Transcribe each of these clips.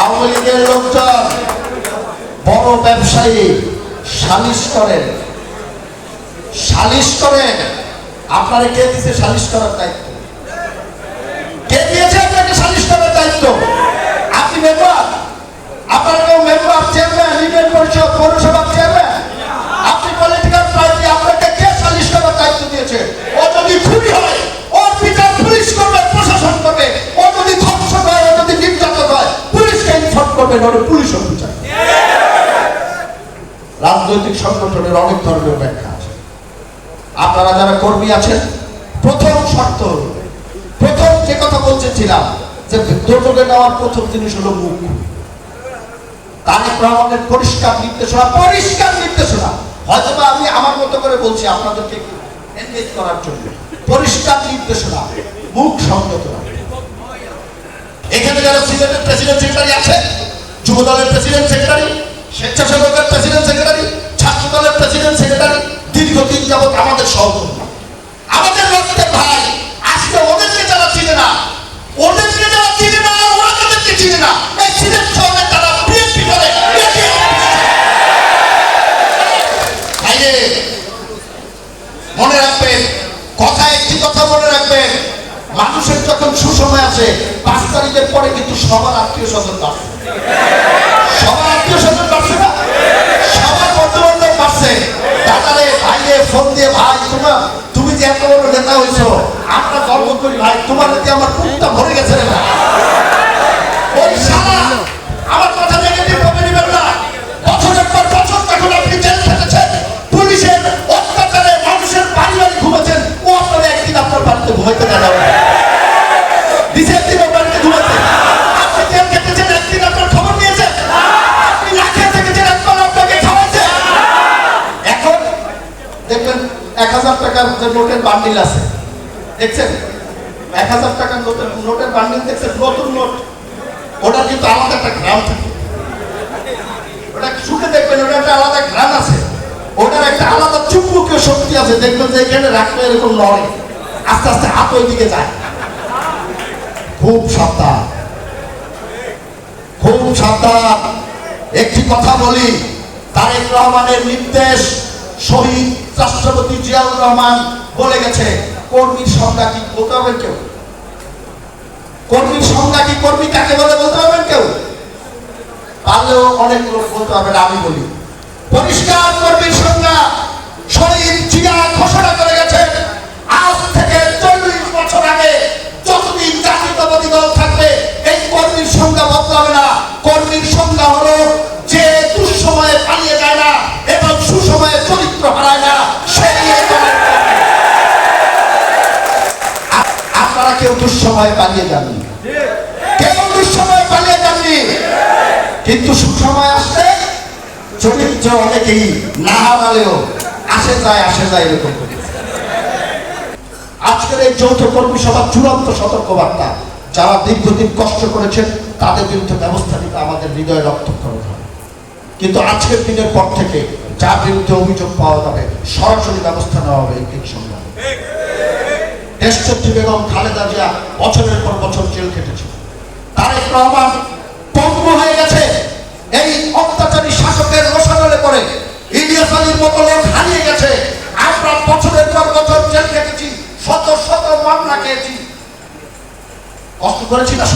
আওয়ামী লীগের লোকজন বড় ব্যবসায়ী সালিশ করেন। সালিশ করেন। আপনারা কে দিছে সালিশ করার দায়িত্ব? কে দিয়েছে আপনাকে সালিশ করার দায়িত্ব? আপনি মেম্বার আপনার কেউ মেম্বার চেয়ারম্যান পুলিশ রাজনৈতিক সংগঠনের অনেক ধরনের ব্যাখ্যা আছে। আপনারা যারা কর্মী আছেন, প্রথম শর্ত প্রথম যে কথা বলতেছিলাম, যে দুর্যোগে নেওয়ার প্রথম জিনিস হলো মুখ। তারেক পরিষ্কার নির্দেশনা পরিষ্কার নির্দেশনা হয়তো আমি আমার মতো করে বলছি, আপনাদেরকে এনগেজ করার জন্য। পরিষ্কার নির্দেশনা মুখ সংযত এখানে যারা সিলেটের প্রেসিডেন্ট সেক্রেটারি আছে যুব দলের প্রেসিডেন্ট সেক্রেটারি স্বেচ্ছাসেবকের প্রেসিডেন্ট সেক্রেটারি ছাত্র দলের প্রেসিডেন্ট আছে, পাঁচ তারিখের পরে কিন্তু সবার আত্মীয় স্বজন বাড়ছে। সবার আত্মীয় স্বজন বাড়ছে না? সবার বন্ধু বান্ধব বাড়ছে। দাদারে ভাইয়ে ফোন দিয়ে, ভাই তোমার তুমি যে এত বড় নেতা হয়েছো আমরা গর্ব করি, ভাই, তোমার যদি আমার হাজার টাকার যে নোটের বান্ডিল আছে। দেখছেন? এক হাজার টাকার নোটের নোটের বান্ডিল দেখছেন? নতুন নোট। ওটা কিন্তু আলাদা একটা গ্রাম থাকে। ওটা শুনে দেখবেন ওটা একটা আলাদা গ্রাম আছে। ওটার একটা আলাদা চুম্বকীয় শক্তি আছে। দেখবেন যে এখানে রাখলে এরকম নড়ে। আস্তে আস্তে হাত ওই দিকে যায়। খুব সাবধান। খুব সাবধান। একটি কথা বলি, তারেক রহমানের নির্দেশ শহীদ রাষ্ট্রপতি জিয়াউর রহমান বলে গেছে, কর্মীর সংজ্ঞা কি বলতে পারবেন কেউ? কর্মীর সংজ্ঞা কি কর্মী কাকে বলে বলতে পারবেন কেউ? পারলেও অনেক লোক বলতে পারবে আমি বলি। পরিষ্কার কর্মীর সংজ্ঞা শহীদ জিয়া ঘোষণা করে দুঃসময়ে পালিয়ে যাননি। দুঃসময়ে পালিয়ে যাননি? কিন্তু সুসময় চরিত্র অনেকেই না হারালেও আসে যায় আসে যায় এরকম আজকের এই যৌথ কর্মী সভার চূড়ান্ত সতর্কবার্তা, যারা দীর্ঘদিন কষ্ট করেছেন, তাদের বিরুদ্ধে ব্যবস্থা নিতে আমাদের হৃদয়ে রক্তক্ষরণ হবে কিন্তু আজকের দিনের পর থেকে যার বিরুদ্ধে অভিযোগ পাওয়া যাবে, সরাসরি ব্যবস্থা নেওয়া হবে এই তিন দেশচত্রী বেগম খালেদা জিয়া বছরের পর বছর জেল খেটেছে। তারেক রহমান পঙ্গু হয়ে গেছে। এই অত্যাচারী শাসকের রোষানলে পড়ে ইলিয়াস আলীর মতো লোক হারিয়ে গেছে। আমরা বছরের পর বছর জেল খেটেছি, শত শত মামলা খেয়েছি। কষ্ট করেছি না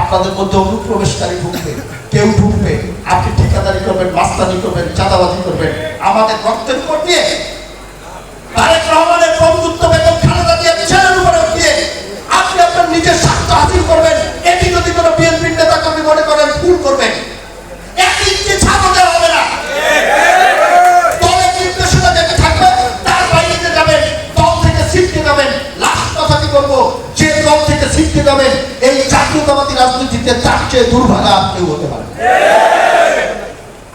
আপনাদের মধ্যে অনুপ্রবেশকারী ঢুকবে, কেউ ঢুকবে। আপনি ঠিকাদারি করবেন, মাস্তানি করবেন, চাঁদাবাজি করবেন। আমাদের রক্তের উপর দিয়ে জাতীয়তাবাদী রাজনীতিতে তার চেয়ে দুর্ভাগা আর কেউ হতে পারে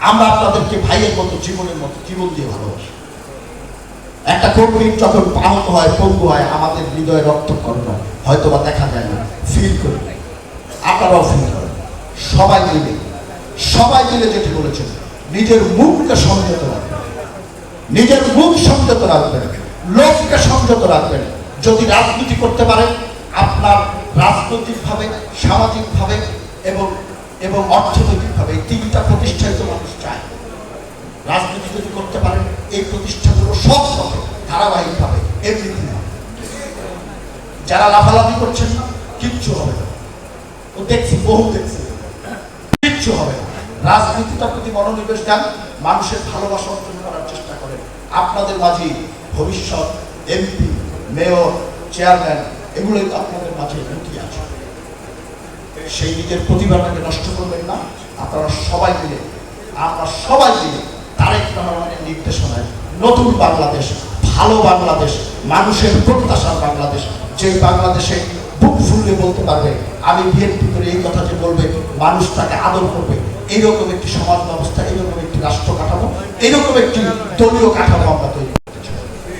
আমরা আপনাদেরকে ভাইয়ের মতো, জীবনের মতো জীবন দিয়ে ভালোবাসি। একটা কর্মী যখন আহত হয়, পঙ্গু হয়, আমাদের হৃদয়ে রক্তকরণ হয়। হয়তো বা দেখা যায় না ফিল করি আপনারাও ফিল করেন। সবাই মিলে সবাই মিলে যেটি বলেছেন, নিজের মুখকে সংযত রাখবেন। নিজের মুখ সংযত রাখবেন। লোককে সংযত রাখবেন। যদি রাজনীতি করতে পারেন, আপনার রাজনৈতিকভাবে, সামাজিকভাবে এবং এবং অর্থনৈতিকভাবে এই তিনটা প্রতিষ্ঠায় মানুষ চায়। রাজনীতি যদি করতে পারেন, এই প্রতিষ্ঠাগুলো সব হবে ধারাবাহিকভাবে এমনিতে যারা লাফালাফি করছেন না কিচ্ছু হবে না। ও দেখছি, বহু দেখছি। কিচ্ছু হবে না। রাজনীতিটার প্রতি মনোনিবেশ দেন, মানুষের ভালোবাসা অর্জন করার চেষ্টা করেন। আপনাদের মাঝে ভবিষ্যৎ এমপি, মেয়র, চেয়ারম্যান এগুলোই তো আপনাদের মাঝে লুকিয়ে আছে সেই নিজের প্রতিভাটাকে নষ্ট করবেন না আপনারা সবাই মিলে, আমরা সবাই মিলে তারেক রহমানের নির্দেশনায় নতুন বাংলাদেশ, ভালো বাংলাদেশ, মানুষের প্রত্যাশার বাংলাদেশ যে বাংলাদেশে বুক ফুললে বলতে পারবে, আমি বিএনপি করে এই কথা যে বলবে, মানুষ তাকে আদর করবে এইরকম একটি সমাজ ব্যবস্থা, এইরকম একটি রাষ্ট্র কাঠামো, এইরকম একটি দলীয় কাঠামো আমরা তৈরি।